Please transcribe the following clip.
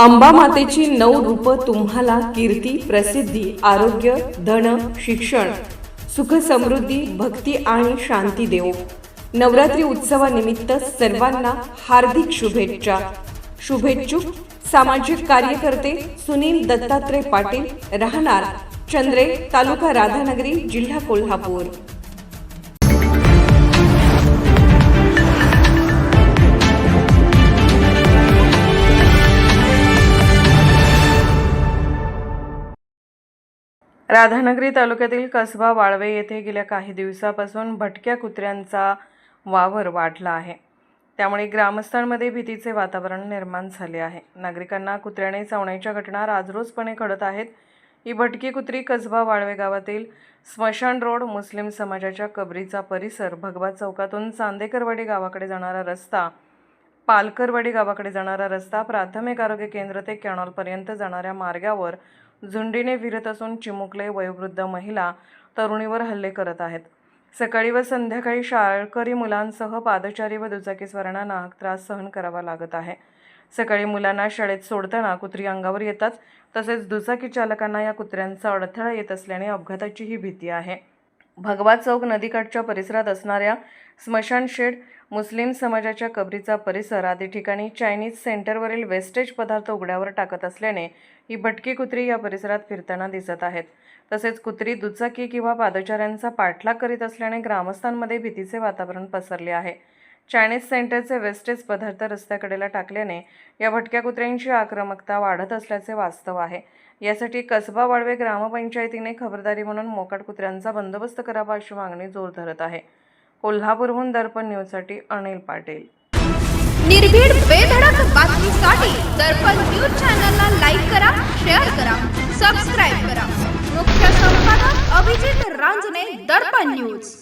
अंबा मातेची नऊ रूप तुम्हाला कीर्ती प्रसिद्धी आरोग्य धन शिक्षण सुख समृद्धी भक्ती आणि शांती देव नवरात्री उत्सवानिमित्त सर्वांना हार्दिक शुभेच्छा. शुभेच्छुक सामाजिक कार्यकर्ते सुनील दत्तात्रय पाटील राहणार चंद्रे तालुका राधानगरी जिल्हा कोल्हापूर. राधानगरी तालुक्यातील कसबा वाळवे येथे गेल्या काही दिवसापासून भटक्या कुत्र्यांचा वावर वाढला आहे. त्यामुळे ग्रामस्थांमध्ये भीतीचे वातावरण निर्माण झाले आहे. नागरिकांना कुत्र्याने चावण्याच्या घटना राजरोजपणे घडत आहेत. ही भटकी कुत्री कसबा वाळवे गावातील स्मशान रोड मुस्लिम समाजाच्या कबरीचा परिसर भगवा चौकातून चांदेकरवाडी गावाकडे जाणारा रस्ता पालकरवाडी गावाकडे जाणारा रस्ता प्राथमिक आरोग्य केंद्र ते कॅनॉलपर्यंत जाणाऱ्या मार्गावर झुंडीने फिरत असून चिमुकले वयोवृद्ध महिला तरुणीवर हल्ले करत आहेत. सकाळी व संध्याकाळी शाळकरी मुलांसह पादचारी व दुचाकीस्वारांना नाहक त्रास सहन करावा लागत आहे. सकाळी मुलांना शाळेत सोडताना कुत्री अंगावर येतात तसेच दुचाकी चालकांना या कुत्र्यांचा अडथळा येत असल्याने अपघाताची ही भीती आहे. भगवा चौक नदीकाठच्या परिसरात असणाऱ्या स्मशान शेड मुस्लिम समाजाच्या कबरीचा परिसर आदी ठिकाणी चायनीज सेंटरवरील वेस्टेज पदार्थ उघड्यावर टाकत असल्याने ही भटकी कुत्री या परिसरात फिरताना दिसत आहेत. तसेच कुत्री दुचाकी किंवा पादचाऱ्यांचा पाठलाग करीत असल्याने ग्रामस्थांमध्ये भीतीचे वातावरण पसरले आहे. चायनीज सेंटरचे वेस्टेज पदार्थ रस्त्याकडेला टाकल्याने या भटक्या कुत्र्यांची आक्रमकता वाढत असल्याचे वास्तव आहे. यासाठी कसबा वाळवे ग्रामपंचायतीने खबरदारी म्हणून मोकाट कुत्र्यांचा बंदोबस्त करावा अशी मागणी जोर धरत आहे. कोल्हापूरहून दर्पण न्यूजसाठी अनिल पाटील. निर्भीड बेधडक बातमीसाठी दर्पण न्यूज चॅनलला लाईक करा शेअर करा सबस्क्राईब करा. मुख्य संपादक अभिजित रांजने दर्पण न्यूज.